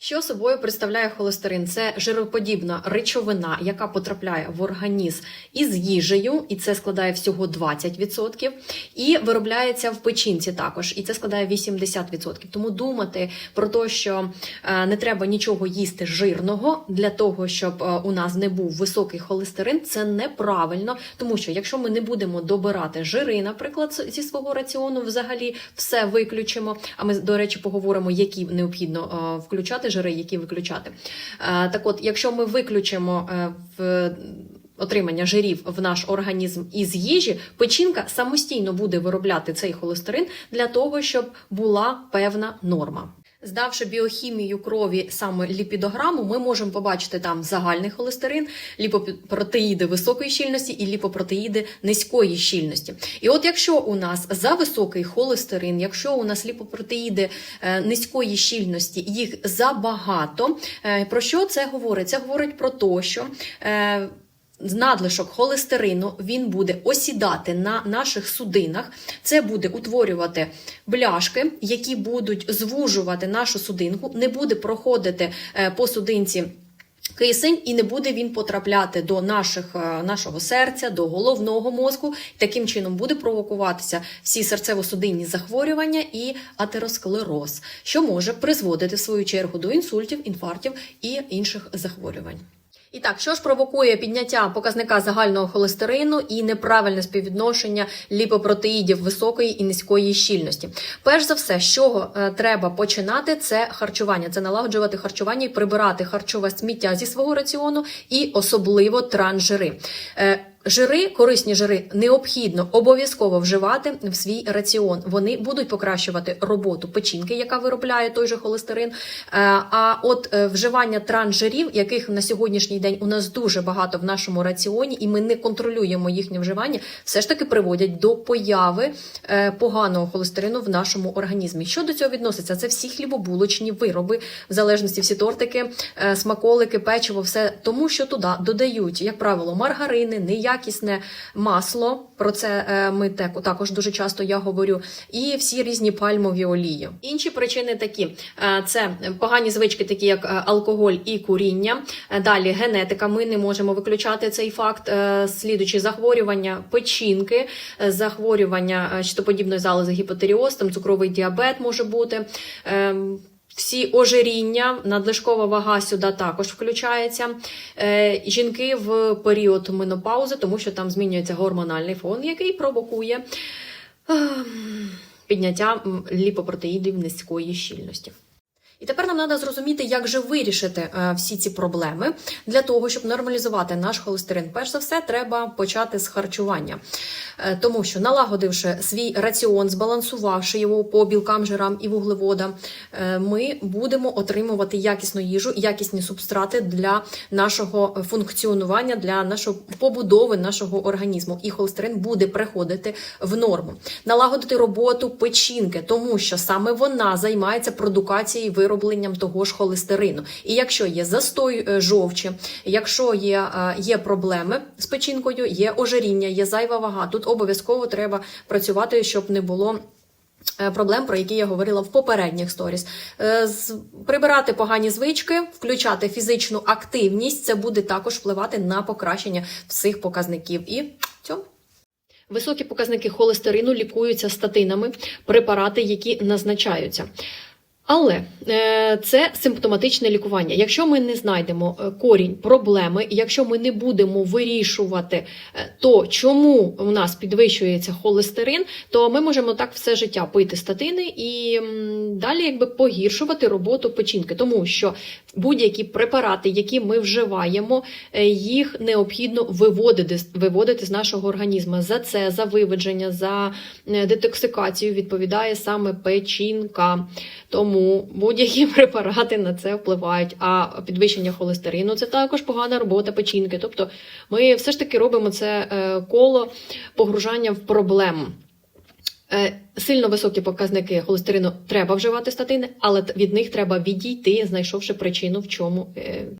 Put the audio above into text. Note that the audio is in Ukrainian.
Що собою представляє холестерин? Це жироподібна речовина, яка потрапляє в організм із їжею, і це складає всього 20%, і виробляється в печінці також, і це складає 80%. Тому думати про те, що е, не треба нічого їсти жирного для того, щоб е, у нас не був високий холестерин, це неправильно, тому що якщо ми не будемо добирати жири, наприклад, зі свого раціону, взагалі все виключимо. А ми, до речі, поговоримо, які необхідно е, включати жири, які виключати. Е, Так от, якщо ми виключимо е, в отримання жирів в наш організм із їжі, печінка самостійно буде виробляти цей холестерин для того, щоб була певна норма. Здавши біохімію крові саме ліпідограму, ми можемо побачити там загальний холестерин, ліпопротеїди високої щільності і ліпопротеїди низької щільності. І от якщо у нас за високий холестерин, якщо у нас ліпопротеїди е, низької щільності, їх забагато, е, про що це говорить? Це говорить про те, що е, надлишок холестерину він буде осідати на наших судинах. Це буде утворювати бляшки, які будуть звужувати нашу судинку, не буде проходити е, по судинці. Кисень і не буде він потрапляти до наших, е, нашого серця, до головного мозку. Таким чином буде провокуватися всі серцево-судинні захворювання і атеросклероз, що може призводити в свою чергу до інсультів, інфарктів і інших захворювань. І так, що ж провокує підняття показника загального холестерину і неправильне співвідношення ліпопротеїдів високої і низької щільності? Перш за все, з чого е, треба починати, це харчування, це налагоджувати харчування і прибирати харчове сміття зі свого раціону, і особливо трансжири. Жири, корисні жири, необхідно обов'язково вживати в свій раціон. Вони будуть покращувати роботу печінки, яка виробляє той же холестерин. Е, А от е, вживання трансжирів, яких на сьогоднішній день у нас дуже багато в нашому раціоні, і ми не контролюємо їхнє вживання, все ж таки приводять до появи е, поганого холестерину в нашому організмі. Що до цього відноситься? Це всі хлібобулочні вироби, в залежності всі тортики, смаколики, печиво, все тому, що туди додають, як правило, маргарини, неякісне масло. Про це е, ми так- також дуже часто я говорю, і всі різні пальмові олії. Інші причини такі: Е, це погані звички, такі як е, алкоголь і куріння. Далі генетика. Ми не можемо виключати цей факт. Слідуючи захворювання печінки, захворювання щитоподібної залози гіпотеріоз, там цукровий діабет може бути. Всі ожиріння, надлишкова вага сюди також включається. Е, жінки в період менопаузи, тому що там змінюється гормональний фон, який провокує ем, підняття ліпопротеїдів низької щільності. І тепер нам треба зрозуміти, як же вирішити е, всі ці проблеми для того, щоб нормалізувати наш холестерин. Перш за все, треба почати з харчування, Е, тому що налагодивши свій раціон, збалансувавши його по білкам, жирам і вуглеводам, е, ми будемо отримувати якісну їжу, якісні субстрати для нашого функціонування, для нашої побудови нашого організму. І холестерин буде приходити в норму. Налагодити роботу печінки, тому що саме вона займається продукацією і виробленням того ж холестерину. І якщо є застой е, жовчі, якщо є, е, є проблеми з печінкою, є ожиріння, є зайва вага, тут обов'язково треба працювати, щоб не було. е, Проблем, про які я говорила в попередніх сторіс, прибирати погані звички, включати фізичну активність, це буде також впливати на покращення всіх показників. І цьому. Високі показники холестерину лікуються статинами, препарати, які назначаються. Але е, це симптоматичне лікування. Якщо ми не знайдемо е, корінь проблеми, якщо ми не будемо вирішувати е, то, чому у нас підвищується холестерин, то ми можемо так все життя пити статини і далі якби погіршувати роботу печінки, тому що будь-які препарати, які ми вживаємо, їх необхідно виводити, виводити з нашого організму. За це, за виведження, за детоксикацію відповідає саме печінка. Тому будь-які препарати на це впливають. А підвищення холестерину це також погана робота печінки. Тобто ми все ж таки робимо це е, коло погружання в проблему. Е, Сильно високі показники холестерину треба вживати статини, але від них треба відійти, знайшовши причину, в чому е,